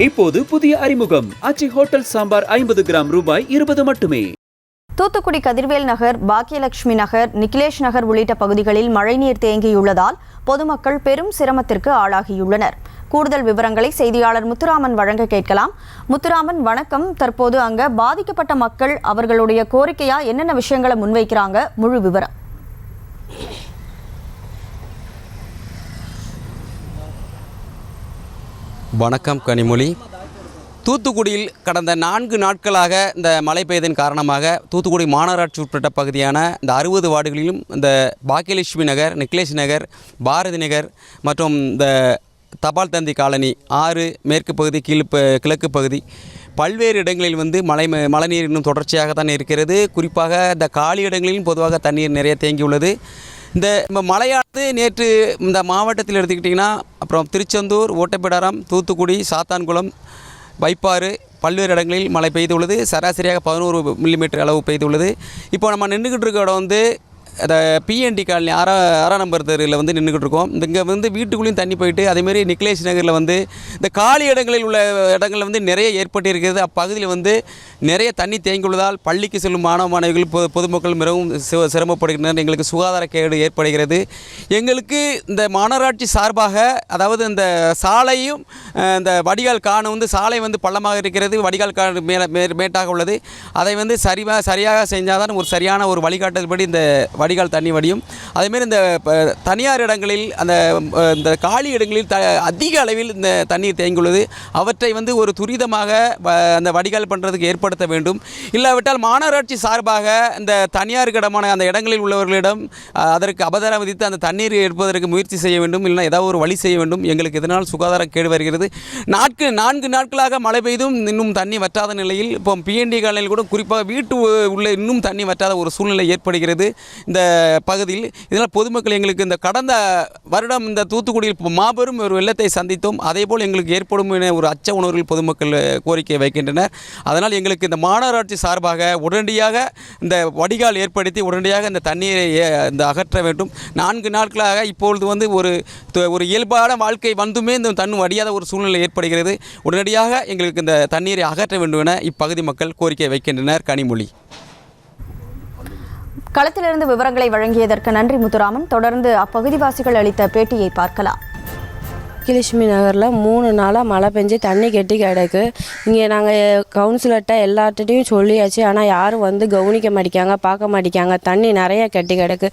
இப்போது புதிய அறிமுகம். அச்சி ஹோட்டல் சாம்பார் ஐம்பது கிராம் ரூபாய் இருபது மட்டுமே. தூத்துக்குடி கதிர்வேல் நகர் பாக்கியலட்சுமி நகர் நிகிலேஷ் நகர் உள்ளிட்ட பகுதிகளில் மழைநீர் தேங்கியுள்ளதால் பொதுமக்கள் பெரும் சிரமத்திற்கு ஆளாகியுள்ளனர். கூடுதல் விவரங்களை செய்தியாளர் முத்துராமன் வழங்க கேட்கலாம். முத்துராமன் வணக்கம். தற்போது அங்க பாதிக்கப்பட்ட மக்கள் அவர்களுடைய கோரிக்கையா என்னென்ன விஷயங்களை முன்வைக்கிறாங்க? முழு விவரம். வணக்கம் கனிமொழி. தூத்துக்குடியில் கடந்த நான்கு நாட்களாக இந்த மழை பெய்ததன் காரணமாக தூத்துக்குடி மாநகராட்சி உட்பட்ட பகுதியான இந்த அறுபது வார்டுகளிலும் இந்த பாக்கியலட்சுமி நகர் நிக்லேஷ் நகர் பாரதி நகர் மற்றும் இந்த தபால் தந்தி காலனி ஆறு மேற்கு பகுதி கீழ் ப- கிழக்கு பகுதி பல்வேறு இடங்களில் வந்து மழை மழைநீர் இன்னும் தொடர்ச்சியாக தான் இருக்கிறது. குறிப்பாக இந்த காலி இடங்களிலும் பொதுவாக தண்ணீர் நிறைய தேங்கியுள்ளது. இந்த ம- நேற்று இந்த மாவட்டத்தில் எடுத்துக்கிட்டிங்கன்னா அப்புறம் திருச்செந்தூர் ஓட்டப்பிடாரம் தூத்துக்குடி சாத்தான்குளம் வைப்பாறு பல்வேறு இடங்களில் மழை பெய்துள்ளது. சராசரியாக பதினோரு மில்லிமீட்டர் அளவு பெய்துள்ளது. இப்போ நம்ம நின்றுக்கிட்டு இருக்க இடம் வந்து அந்த பிஎன்டி காலனி ஆறா ஆறாம் நம்பர் தெருவில் வந்து நின்றுக்கிட்டு இருக்கோம் இங்கே வந்து வீட்டுக்குள்ளேயும் தண்ணி போயிட்டு அதேமாரி நிக்லேஷ் நகரில் வந்து இந்த காலி இடங்களில் உள்ள இடங்களில் வந்து நிறைய ஏற்பட்டு இருக்கிறது அப்பகுதியில் வந்து நிறைய தண்ணி தேங்கியுள்ளதால் பள்ளிக்கு செல்லும் மாணவ மாணவிகள் பொ பொதுமக்கள் மிகவும் சிரமப்படுகின்றனர். எங்களுக்கு சுகாதார கேடு ஏற்படுகிறது. எங்களுக்கு இந்த மாநகராட்சி சார்பாக அதாவது இந்த சாலையும் இந்த வடிகால் காணும் வந்து சாலை வந்து பள்ளமாக இருக்கிறது. வடிகால் காணு மேலே மேட்டாக உள்ளது. அதை வந்து சரிவா சரியாக செஞ்சால் தான் ஒரு சரியான ஒரு வழிகாட்டுதல்படி இந்த வடிகால் தண்ணி வடியும். அதேமாரி இந்த ப- தனியார் இடங்களில் அந்த இந்த காலி இடங்களில் த அதிக அளவில் இந்த தண்ணீர் தேங்கியுள்ளது. அவற்றை வந்து ஒரு துரிதமாக வ- அந்த வடிகால் பண்ணுறதுக்கு ஏற்படுத்த வேண்டும். இல்லாவிட்டால் மாநகராட்சி சார்பாக இந்த தனியார் இடமான அந்த இடங்களில் உள்ளவர்களிடம் அதற்கு அபதாரம் விதித்து அந்த தண்ணீர் எடுப்பதற்கு முயற்சி செய்ய வேண்டும். இல்லைன்னா ஏதாவது ஒரு வழி செய்ய வேண்டும். எங்களுக்கு இதனால் சுகாதார கேடு வருகிறது. நாட்கு நான்கு நாட்களாக மழை பெய்தும் இன்னும் தண்ணி வற்றாத நிலையில் இப்போ பிஎன்டி காலையில் கூட குறிப்பாக வீட்டு உள்ள இன்னும் தண்ணி வற்றாத ஒரு சூழ்நிலை ஏற்படுகிறது. இந்த பகுதியில் இதனால் பொதுமக்கள் எங்களுக்கு இந்த கடந்த வருடம் இந்த தூத்துக்குடியில் மாபெரும் ஒரு வெள்ளத்தை சந்தித்தோம் அதே போல் எங்களுக்கு ஏற்படும் என ஒரு அச்ச உணர்வில் பொதுமக்கள் கோரிக்கை வைக்கின்றனர். அதனால் எங்களுக்கு இந்த மாநகராட்சி சார்பாக உடனடியாக இந்த வடிகால் ஏற்படுத்தி உடனடியாக இந்த தண்ணீரை இந்த அகற்ற வேண்டும். நான்கு நாட்களாக இப்பொழுது வந்து ஒரு ஒரு இயல்பான வாழ்க்கை வந்துமே இந்த தண்ணு வடியாத ஒரு சூழ்நிலை ஏற்படுகிறது. உடனடியாக எங்களுக்கு இந்த தண்ணீரை அகற்ற வேண்டும் என இப்பகுதி மக்கள் கோரிக்கை வைக்கின்றனர். கனிமொழி. களத்திலிருந்து விவரங்களை வழங்கியதற்கு நன்றி முத்துராமன். தொடர்ந்து அப்பகுதிவாசிகள் அளித்த பேட்டியை பார்க்கலாம். கிலட்சுமி நகரில் மூணு நாளாக மழை பெஞ்சு தண்ணி கெட்டி கிடக்கு. இங்கே நாங்கள் கவுன்சிலர்கிட்ட எல்லார்ட்டையும் சொல்லியாச்சு. ஆனால் யாரும் வந்து கவனிக்க மாட்டேங்காங்க பார்க்க மாட்டேங்காங்க தண்ணி நிறைய கெட்டி கிடக்கு.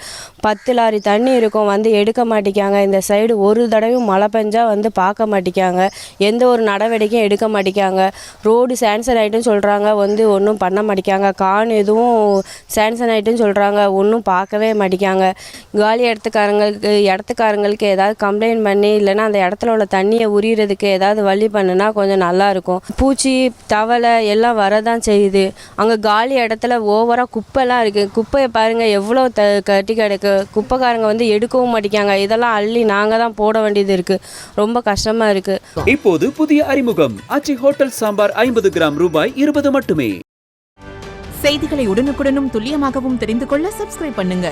பத்து லாரி தண்ணி இருக்கும் வந்து எடுக்க மாட்டேங்காங்க இந்த சைடு ஒரு தடவையும் மழை பெஞ்சால் வந்து பார்க்க மாட்டேங்காங்க எந்த ஒரு நடவடிக்கையும் எடுக்க மாட்டேங்காங்க ரோடு சான்சன் ஆகிட்டுன்னு சொல்கிறாங்க வந்து ஒன்றும் பண்ண மாட்டேங்காங்க கான் எதுவும் சான்சன் ஆகிட்டுன்னு சொல்கிறாங்க ஒன்றும் பார்க்கவே மாட்டேங்காங்க காலி இடத்துக்காரங்களுக்கு இடத்துக்காரங்களுக்கு ஏதாவது கம்ப்ளைண்ட் பண்ணி இல்லைன்னா அந்த இடத்துல உள்ள தண்ணியை உரியறதுக்கு ஏதாவது வழி பண்ணுனா கொஞ்சம் நல்லா இருக்கும். பூச்சி தவளை எல்லாம் வரதான் செய்யுது. அங்கே காலி இடத்துல ஓவராக குப்பைலாம் இருக்குது குப்பையை பாருங்கள் எவ்வளோ த கட்டி கிடக்கு. குப்பைக்காரங்க வந்து எடுக்கவும் மாட்டேங்காங்க இதெல்லாம் அள்ளி நாங்கள் தான் போட வேண்டியது இருக்குது ரொம்ப கஷ்டமாக இருக்குது இப்போது புதிய அறிமுகம். அச்சி ஹோட்டல் சாம்பார் ஐம்பது கிராம் ரூபாய் இருபது மட்டுமே. செய்திகளை உடனுக்குடனும் துல்லியமாகவும் தெரிந்து கொள்ள சப்ஸ்கிரைப் பண்ணுங்க.